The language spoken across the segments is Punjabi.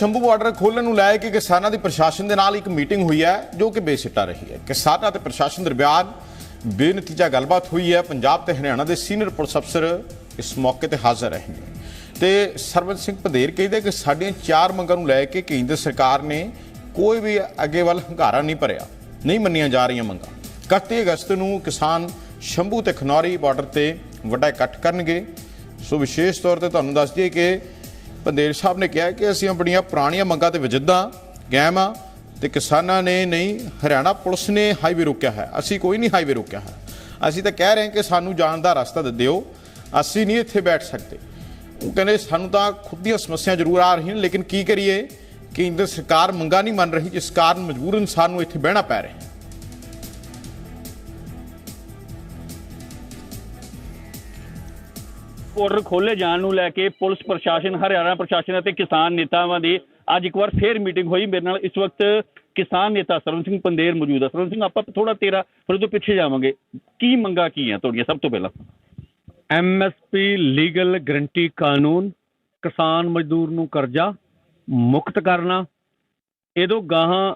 ਸ਼ੰਭੂ ਬਾਰਡਰ ਖੋਲ੍ਹਣ ਨੂੰ ਲੈ ਕੇ ਕਿਸਾਨਾਂ ਦੀ ਪ੍ਰਸ਼ਾਸਨ ਦੇ ਨਾਲ ਇੱਕ ਮੀਟਿੰਗ ਹੋਈ ਹੈ, ਜੋ ਕਿ ਬੇਸਿੱਟਾ ਰਹੀ ਹੈ। ਕਿਸਾਨਾਂ ਤੇ ਪ੍ਰਸ਼ਾਸਨ ਦਰਮਿਆਨ ਬੇਨਤੀਜਾ ਗੱਲਬਾਤ ਹੋਈ ਹੈ। ਪੰਜਾਬ ਤੇ ਹਰਿਆਣਾ ਦੇ ਸੀਨੀਅਰ ਪੁਲਿਸ ਅਫਸਰ ਇਸ ਮੌਕੇ ਤੇ ਹਾਜ਼ਰ ਰਹੇ ਨੇ। ਤੇ ਸਰਬਤ ਸਿੰਘ ਪਧੇਰ ਕਹਿੰਦੇ ਕਿ ਸਾਡੀਆਂ ਚਾਰ ਮੰਗਾਂ ਨੂੰ ਲੈ ਕੇ ਕੇਂਦਰ ਸਰਕਾਰ ਨੇ ਕੋਈ ਵੀ ਅੱਗੇ ਵੱਲ ਹੰਗਾਰਾ ਨਹੀਂ ਭਰਿਆ, ਨਹੀਂ ਮੰਨੀਆਂ ਜਾ ਰਹੀਆਂ ਮੰਗਾਂ। 31 ਅਗਸਤ ਨੂੰ ਕਿਸਾਨ ਸ਼ੰਭੂ ਤੇ ਖਨੌਰੀ ਬਾਰਡਰ ਤੇ ਵੱਡਾ ਇਕੱਠ ਕਰਨਗੇ। ਸੋ ਵਿਸ਼ੇਸ਼ ਤੌਰ ਤੇ ਤੁਹਾਨੂੰ ਦੱਸ ਦਈਏ ਕਿ ਪੰਦੇਰ ਸਾਹਿਬ ਨੇ ਕਿਹਾ ਕਿ ਅਸੀਂ ਆਪਣੀਆਂ ਪੁਰਾਣੀਆਂ ਮੰਗਾਂ ਤੇ ਵਜੱਦਾਂ ਕਾਇਮ ਆ ਤੇ ਕਿਸਾਨਾਂ ਨੇ ਨਹੀਂ, ਹਰਿਆਣਾ ਪੁਲਿਸ ਨੇ ਹਾਈਵੇ ਰੋਕਿਆ ਹੈ। ਅਸੀਂ ਕੋਈ ਨਹੀਂ ਹਾਈਵੇ ਰੋਕਿਆ ਹੈ। ਅਸੀਂ ਤਾਂ ਕਹਿ ਰਹੇ ਹਾਂ ਕਿ ਸਾਨੂੰ ਜਾਣ ਦਾ ਰਸਤਾ ਦੇ ਦਿਓ। ਅਸੀਂ ਨਹੀਂ ਇੱਥੇ ਬੈਠ ਸਕਦੇ। ਉਹ ਕਹਿੰਦੇ ਸਾਨੂੰ ਤਾਂ ਖੁਦ ਦੀਆਂ ਸਮੱਸਿਆ ਜ਼ਰੂਰ ਆ ਰਹੀਆਂ ਲੇਕਿਨ ਕੀ ਕਰੀਏ ਕੇਂਦਰ ਸਰਕਾਰ ਮੰਗਾਂ ਨਹੀਂ ਮੰਨ ਰਹੀ, ਜਿਸ ਕਾਰਨ ਮਜ਼ਬੂਰ ਇਨਸਾਨ ਨੂੰ ਇੱਥੇ ਬਹਿਣਾ ਪੈ ਰਿਹਾ ਹੈ। ਬਾਰਡਰ ਖੋਲੇ ਜਾਣ ਨੂੰ ਲੈ ਕੇ ਪੁਲਿਸ ਪ੍ਰਸ਼ਾਸਨ, ਹਰਿਆਣਾ ਪ੍ਰਸ਼ਾਸਨ ਅਤੇ ਕਿਸਾਨ ਨੇਤਾਵਾਂ ਦੀ ਅੱਜ ਇੱਕ ਵਾਰ ਫੇਰ ਮੀਟਿੰਗ ਹੋਈ। ਮੇਰੇ ਨਾਲ ਇਸ ਵਕਤ ਕਿਸਾਨ ਨੇਤਾ ਸਰਵਨ ਸਿੰਘ ਪੰਦੇਰ ਮੌਜੂਦ ਹੈ ਸਰਵਨ ਸਿੰਘ, ਆਪਾਂ ਥੋੜਾ ਤੇਰਾ ਫਿਰ ਤੋਂ ਪਿੱਛੇ ਜਾਵਾਂਗੇ। ਕੀ ਮੰਗਾ ਕੀ ਹੈ ਤੁਹਾਡੀਆਂ? ਸਭ ਤੋਂ ਪਹਿਲਾਂ ਐਮਐਸਪੀ ਲੀਗਲ ਗਰੰਟੀ ਕਾਨੂੰਨ, ਕਿਸਾਨ ਮਜ਼ਦੂਰ ਨੂੰ ਕਰਜ਼ਾ ਮੁਕਤ ਕਰਨਾ, ਇਹਦੋਂ ਗਾਹਾਂ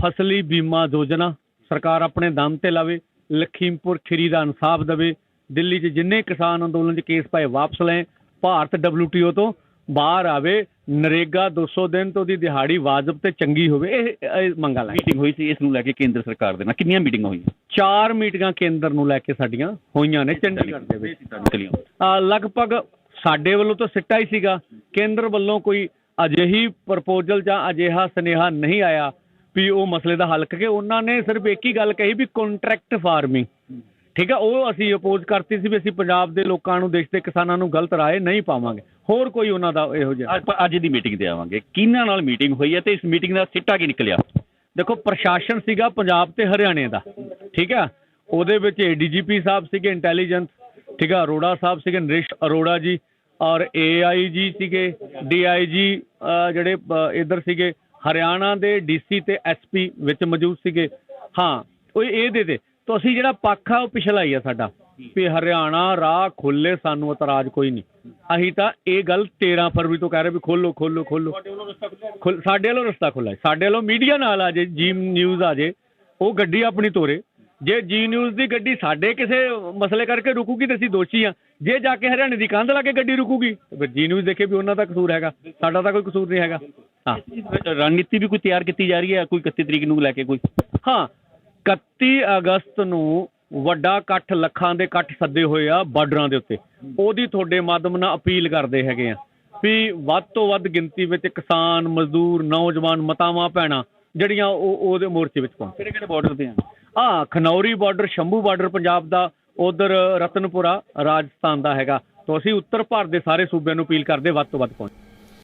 ਫਸਲੀ ਬੀਮਾ ਯੋਜਨਾ ਸਰਕਾਰ ਆਪਣੇ ਦਮ ਤੇ ਲਾਵੇ, ਲਖੀਮਪੁਰ ਖੀਰੀ ਦਾ ਇਨਸਾਫ ਦੇਵੇ ਦਿੱਲੀ 'ਚ ਜਿੰਨੇ ਕਿਸਾਨ ਅੰਦੋਲਨ 'ਚ ਕੇਸ ਪਏ ਵਾਪਸ ਲੈ ਭਾਰਤ WTO ਤੋਂ ਬਾਹਰ ਆਵੇ ਨਰੇਗਾ 200 ਦਿਨ ਤੋਂ ਦੀ ਦਿਹਾੜੀ ਵਾਜਬ ਤੇ ਚੰਗੀ ਹੋਵੇ ਇਹ ਮੰਗਾਂ ਲੈ ਮੀਟਿੰਗ ਹੋਈ ਸੀ ਇਸ ਨੂੰ ਲੈ ਕੇ ਕੇਂਦਰ ਸਰਕਾਰ ਦੇ ਨਾਲ ਕਿੰਨੀਆਂ ਮੀਟਿੰਗਾਂ ਹੋਈਆਂ? ਚਾਰ ਮੀਟਿੰਗਾਂ ਕੇਂਦਰ ਨੂੰ ਲੈ ਕੇ ਸਾਡੀਆਂ ਹੋਈਆਂ ਨੇ ਚੰਡੀਗੜ੍ਹ ਦੇ ਵਿੱਚ। ਲਗਭਗ ਸਾਡੇ ਵੱਲੋਂ ਤਾਂ ਸਿੱਟਾ ਹੀ ਸੀਗਾ। ਕੇਂਦਰ ਵੱਲੋਂ ਕੋਈ ਅਜਿਹੀ ਪ੍ਰਪੋਜ਼ਲ ਜਾਂ ਅਜਿਹਾ ਸੁਨੇਹਾ ਨਹੀਂ ਆਇਆ ਵੀ ਉਹ ਮਸਲੇ ਦਾ ਹੱਲ ਕਰਕੇ ਉਹਨਾਂ ਨੇ ਸਿਰਫ ਇੱਕ ਹੀ ਗੱਲ ਕਹੀ ਵੀ ਕੰਟਰੈਕਟ ਫਾਰਮਿੰਗ ਠੀਕ ਆ ਉਹ ਅਸੀਂ ਅਪੋਜ਼ ਕਰਤੀ ਸੀ ਵੀ ਅਸੀਂ ਪੰਜਾਬ ਦੇ ਲੋਕਾਂ ਨੂੰ ਦੇਸ਼ ਦੇ ਕਿਸਾਨਾਂ ਨੂੰ ਗਲਤ ਰਾਏ ਨਹੀਂ ਪਾਵਾਂਗੇ। ਹੋਰ ਕੋਈ ਉਹਨਾਂ ਦਾ ਇਹੋ ਜਿਹਾ ਅੱਜ ਆਪਾਂ ਅੱਜ ਦੀ ਮੀਟਿੰਗ ਤੇ ਆਵਾਂਗੇ। ਕਿਹਨਾਂ ਨਾਲ ਮੀਟਿੰਗ ਹੋਈ ਹੈ ਤੇ ਇਸ ਮੀਟਿੰਗ ਦਾ ਸਿੱਟਾ ਕੀ ਨਿਕਲਿਆ? ਦੇਖੋ ਪ੍ਰਸ਼ਾਸਨ ਸੀਗਾ ਪੰਜਾਬ ਤੇ ਹਰਿਆਣੇ ਦਾ ਠੀਕ ਆ? ਉਹਦੇ ਵਿੱਚ ਏਡੀਜੀਪੀ ਸਾਹਿਬ ਸੀਗੇ ਇੰਟੈਲੀਜੈਂਸ ਠੀਕ ਆ? ਅਰੋੜਾ ਸਾਹਿਬ ਸੀਗੇ ਨਰਿਸ਼ ਅਰੋੜਾ ਜੀ ਔਰ ਏਆਈਜੀ ਸੀਗੇ ਡੀਆਈਜੀ ਜਿਹੜੇ ਇੱਧਰ ਸੀਗੇ ਹਰਿਆਣਾ ਦੇ ਡੀਸੀ ਤੇ ਐਸਪੀ ਵਿੱਚ ਮੌਜੂਦ ਸੀਗੇ। ਹਾਂ ਉਹ ਇਹਦੇ ਤੇ ਤਾਂ ਅਸੀਂ ਜਿਹੜਾ ਪੱਖ ਆ ਉਹ ਪਿਛਲਾ ਹੀ ਆ ਸਾਡਾ। ਵੀ ਹਰਿਆਣਾ ਰਾਹ ਖੁੱਲੇ ਸਾਨੂੰ ਇਤਰਾਜ਼ ਕੋਈ ਨਹੀਂ। ਅਸੀਂ ਤਾਂ ਇਹ ਗੱਲ 13 ਫਰਵਰੀ ਤੋਂ ਕਹਿ ਰਹੇ ਵੀ ਖੋਲੋ ਖੋਲੋ ਖੋਲੋ ਸਾਡੇ ਵੱਲੋਂ ਰਸਤਾ ਖੁੱਲਾ ਹੈ ਸਾਡੇ ਵੱਲੋਂ ਮੀਡੀਆ ਨਾਲ ਆ ਜੇ ਜੀ ਨਿਊਜ਼ ਆ ਜੇ ਉਹ ਗੱਡੀ ਆਪਣੀ ਤੋਰੇ। ਜੇ ਜੀ ਨਿਊਜ਼ ਦੀ ਗੱਡੀ ਸਾਡੇ ਕਿਸੇ ਮਸਲੇ ਕਰਕੇ ਰੁਕੂਗੀ ਤੇ ਅਸੀਂ ਦੋਸ਼ੀ ਆ। ਜੇ ਜਾ ਕੇ ਹਰਿਆਣੇ ਦੀ ਕੰਧ ਲਾ ਕੇ ਗੱਡੀ ਰੁਕੂਗੀ ਤੇ ਫਿਰ ਜੀ ਨਿਊਜ਼ ਦੇਖੇ ਵੀ ਉਹਨਾਂ ਦਾ ਕਸੂਰ ਹੈਗਾ। ਸਾਡਾ ਤਾਂ ਕੋਈ ਕਸੂਰ ਨਹੀਂ ਹੈਗਾ। ਹਾਂ। ਰਣਨੀਤੀ ਵੀ ਕੋਈ ਤਿਆਰ ਕੀਤੀ ਜਾ ਰਹੀ ਹੈ ਕੋਈ 31 ਤਰੀਕ ਨੂੰ ਲੈ ਕੇ ਕੋਈ? ਹਾਂ। 31 ਅਗਸਤ ਨੂੰ ਵੱਡਾ ਇਕੱਠ ਲੱਖਾਂ ਦੇ ਇਕੱਠ ਸੱਦੇ ਹੋਏ ਆ ਬਾਰਡਰਾਂ ਦੇ ਉੱਤੇ। ਉਹਦੀ ਤੁਹਾਡੇ ਮਾਧਮ ਨਾਲ ਅਪੀਲ ਕਰਦੇ ਹੈਗੇ ਆ ਵੀ ਵੱਧ ਤੋਂ ਵੱਧ ਗਿਣਤੀ ਵਿੱਚ ਕਿਸਾਨ ਮਜ਼ਦੂਰ ਨੌਜਵਾਨ ਮਤਾਵਾਂ ਭੈਣਾਂ ਜਿਹੜੀਆਂ ਉਹ ਉਹਦੇ ਮੋਰਚੇ ਵਿੱਚ ਪਹੁੰਚ ਕਿਹੜੇ ਕਿਹੜੇ ਬਾਰਡਰ ਤੇ ਆ? ਆ ਖਨੌਰੀ ਬਾਰਡਰ ਸ਼ੰਭੂ ਬਾਰਡਰ ਪੰਜਾਬ ਦਾ ਉਧਰ ਰਤਨਪੁਰਾ ਰਾਜਸਥਾਨ ਦਾ ਹੈਗਾ। ਤਾਂ ਅਸੀਂ ਉੱਤਰ ਭਾਰਤ ਦੇ ਸਾਰੇ ਸੂਬਿਆਂ ਨੂੰ ਅਪੀਲ ਕਰਦੇ ਵੱਧ ਤੋਂ ਵੱਧ ਪਹੁੰਚ।